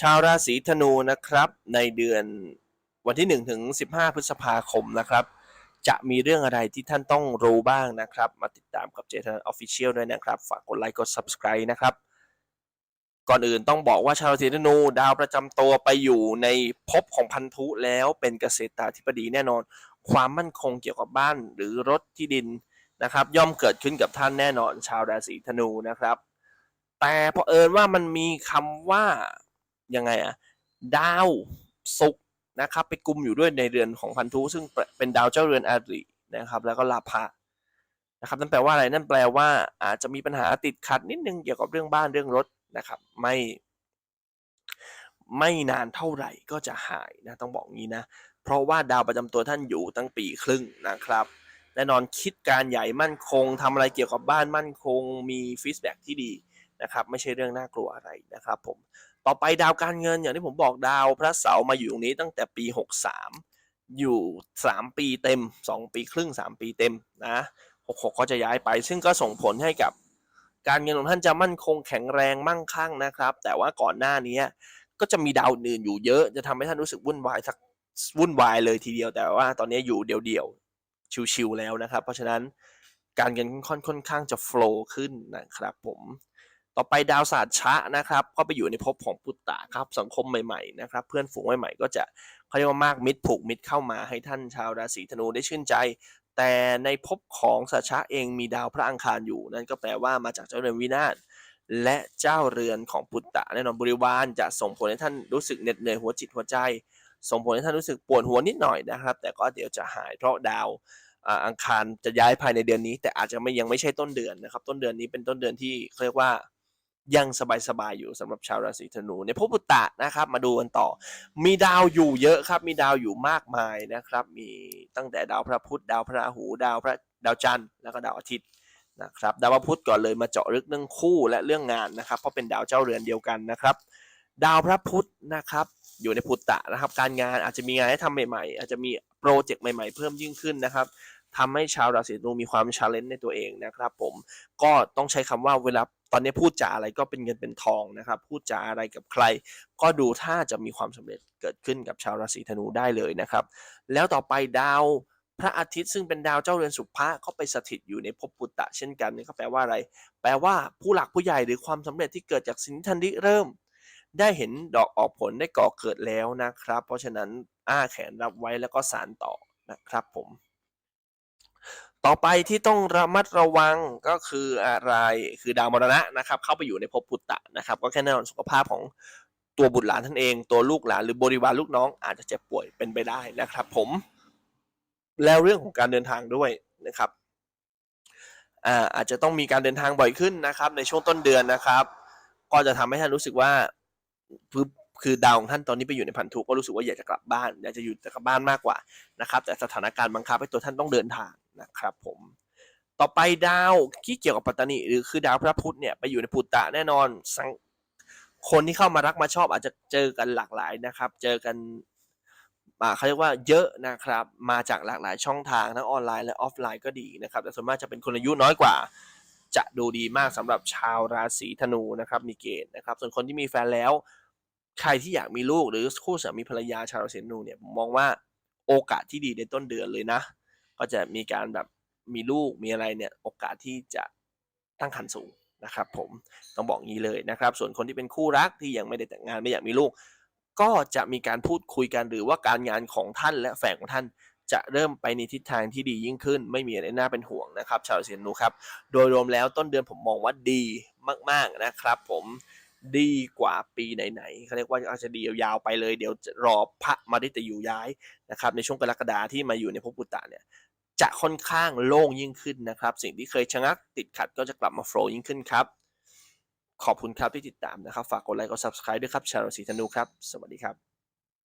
ชาวราศีธนูนะครับ ในเดือนวันที่ 1 ถึง 15 พฤษภาคมนะครับ จะมีเรื่องอะไรที่ท่านต้องรู้บ้างนะครับ มาติดตามกับเจทันออฟฟิเชียลด้วยนะครับ ฝากกดไลค์กด Subscribe นะครับ ก่อนอื่นต้องบอกว่าชาวราศีธนูดาวประจำตัวไปอยู่ในภพของพันธุแล้วเป็นเกษตราธิบดีแน่นอน ความมั่นคงเกี่ยวกับบ้านหรือรถที่ดินนะครับ ย่อมเกิดขึ้นกับท่านแน่นอน ชาวราศีธนูนะครับ แต่พอเอิญว่ามันมีคำว่า ยังไงอะดาวศุกร์นะครับไปกุมอยู่ด้วยในเรือนของพันธุซึ่งเป็นดาวเจ้าเรือนอารินะครับแล้วก็ลาภะนะครับนั่นแปลว่าอะไรนั่นแปลว่าอาจจะมีปัญหาติดขัดนิดนึงเกี่ยวกับเรื่องบ้านเรื่องรถนะครับไม่ไม่นานเท่าไหร่ก็จะหายนะต้องบอกงี้นะ เพราะว่าดาวประจำตัวท่านอยู่ตั้งปีครึ่งนะครับแน่นอนคิดการใหญ่มั่นคงทำอะไรเกี่ยวกับบ้านมั่นคง มีฟีดแบ็ที่ดี นะครับไม่ใช่เรื่องน่ากลัวอะไรนะครับผมต่อไปดาวการเงินอย่างที่ผมบอกดาวพระเสาร์มาอยู่ตรงนี้ตั้งแต่ปี 63 อยู่ 3 ปีเต็ม 2 ปีครึ่ง 3 ปีเต็มนะ66ก็จะย้ายไป ซึ่งก็ส่งผลให้กับการเงินของท่านจะมั่นคงแข็งแรงมั่งคั่งนะครับ แต่ว่าก่อนหน้านี้ก็จะมีดาวอื่นอยู่เยอะจะทำให้ท่านรู้สึกวุ่นวายสักวุ่นวายเลยทีเดียวแต่ว่าตอนนี้อยู่เดี่ยวๆชิวๆแล้วนะครับ เพราะฉะนั้นการเงินค่อนค่อนข้างจะโฟล์ขึ้นนะครับผม ต่อไปดาวศาสตร์ชะนะครับก็ไปอยู่ในภพของปุตตะครับสังคมใหม่ๆนะครับเพื่อนฝูงใหม่ๆก็จะเขาเรียกว่ามากมิตรผูกมิตรเข้ามาให้ท่านชาวราศีธนูได้ชื่นใจ แต่ในภพของสัชชะเองมีดาวพระอังคารอยู่ นั่นก็แปลว่ามาจากเจ้าเรือนวินาศและเจ้าเรือนของปุตตะแน่นอนบริวารจะส่งผลให้ท่านรู้สึกเหน็ดเหนื่อยหัวจิตหัวใจ ส่งผลให้ท่านรู้สึกปวดหัวนิดหน่อยนะครับ แต่ก็เดี๋ยวจะหายเพราะดาวอังคารจะย้ายภายในเดือนนี้ แต่อาจจะไม่ยังไม่ใช่ต้นเดือนนะครับ ต้นเดือนนี้เป็นต้นเดือนที่เขาเรียกว่า ยังสบายๆอยู่สำหรับชาวราศีธนูในภพปุตตะนะครับ มาดูกันต่อ มีดาวอยู่เยอะครับ มีดาวอยู่มากมายนะครับ มีตั้งแต่ดาวพระพุธดาวพระราหู ดาวพระดาวจันทร์แล้วก็ดาวอาทิตย์นะครับดาวพระพุธก่อนเลยมาเจาะลึกเรื่องคู่และเรื่องงานนะครับ เพราะเป็นดาวเจ้าเรือนเดียวกันนะครับ ดาวพระพุธนะครับ อยู่ในปุตตะนะครับ การงานอาจจะมีงานให้ทำใหม่ๆ อาจจะมีโปรเจกต์ใหม่ๆ เพิ่มยิ่งขึ้นนะครับทำให้ชาวราศีธนูมีความชาเลนจ์ในตัวเองนะครับ ผมก็ต้องใช้คำว่าเวลา ตอนนี้พูดจาอะไรก็เป็นเงินเป็นทองนะครับ พูดจาอะไรกับใคร ก็ดูถ้าจะมีความสำเร็จเกิดขึ้นกับชาวราศีธนูได้เลยนะครับ แล้วต่อไปดาวพระอาทิตย์ซึ่งเป็นดาวเจ้าเรือนสุภะก็ไปสถิตอยู่ในภพปุตตะเช่นกันนี่ก็แปลว่าอะไร แปลว่าผู้หลักผู้ใหญ่หรือความสำเร็จที่เกิดจากสิ่งที่ท่านริเริ่ม ได้เห็นดอกออกผลได้ก่อเกิดแล้วนะครับ เพราะฉะนั้นอ้าแขนรับไว้แล้วก็สารต่อนะครับผม ต่อไปที่ต้องระมัดระวังก็คืออะไรคือดาวมรณะนะครับ เข้าไปอยู่ในภพปุตตะนะครับ ก็แค่แน่นอนสุขภาพของตัวบุตรหลานท่านเอง ตัวลูกหลานหรือบริวารลูกน้องอาจจะเจ็บป่วยเป็นไปได้นะครับ ผม แล้วเรื่องของการเดินทางด้วยนะครับอาอาจจะต้องมีการเดินทางบ่อยขึ้นนะครับ ในช่วงต้นเดือนนะครับ ก็จะทำให้ท่านรู้สึกว่าคือคือดาวของท่านตอนนี้ไปอยู่ในพันธุก็รู้สึกว่าอยากจะกลับบ้านอยากจะอยู่แต่กับบ้านมากกว่านะครับ แต่สถานการณ์บังคับให้ตัวท่านต้องเดินทาง นะครับผมต่อไปดาวที่เกี่ยวกับปัตตานีหรือคือดาวพระพุธเนี่ยไปอยู่ในปุตตะแน่นอนสังคนที่เข้ามารักมาชอบอาจจะเจอกันหลากหลายนะครับ เจอกันเขาเรียกว่าเยอะนะครับ มาจากหลากหลายช่องทางทั้งออนไลน์และออฟไลน์ก็ดีนะครับ แต่ส่วนมากจะเป็นคนอายุน้อยกว่า จะดูดีมากสำหรับชาวราศีธนูนะครับมีเกณฑ์นะครับ ส่วนคนที่มีแฟนแล้ว ใครที่อยากมีลูกหรือคู่สามีภรรยาชาวราศีธนูเนี่ยมองว่าโอกาสที่ดีในต้นเดือนเลยนะ ก็จะมีการแบบมีลูกมีอะไรเนี่ยโอกาสที่จะตั้งครรภ์สูงนะครับผมต้องบอกงี้เลยนะครับ ส่วนคนที่เป็นคู่รักที่ยังไม่ได้แต่งงานไม่อยากมีลูก ก็จะมีการพูดคุยกันหรือว่าการงานของท่านและแฟนของท่านจะเริ่มไปในทิศทางที่ดียิ่งขึ้น ไม่มีอะไรน่าเป็นห่วงนะครับ ชาวราศีธนูครับ โดยรวมแล้วต้นเดือนผมมองว่าดีมาก ๆนะครับ ผมดีกว่าปีไหนๆเขาเรียกว่าอาจจะดียาวๆไปเลย เดี๋ยวรอพระมาริตยูย้ายนะครับในช่วงกรกฎาที่มาอยู่ในภพปุตตะเนี่ย จะค่อนข้างโล่งยิ่งขึ้นนะครับ สิ่งที่เคยชะงักติดขัดก็จะกลับมาโฟล์ยิ่งขึ้นครับ ขอบคุณครับที่ติดตามนะครับ ฝากกดไลค์กด subscribe ด้วยครับชาวราศีธนูครับ สวัสดีครับ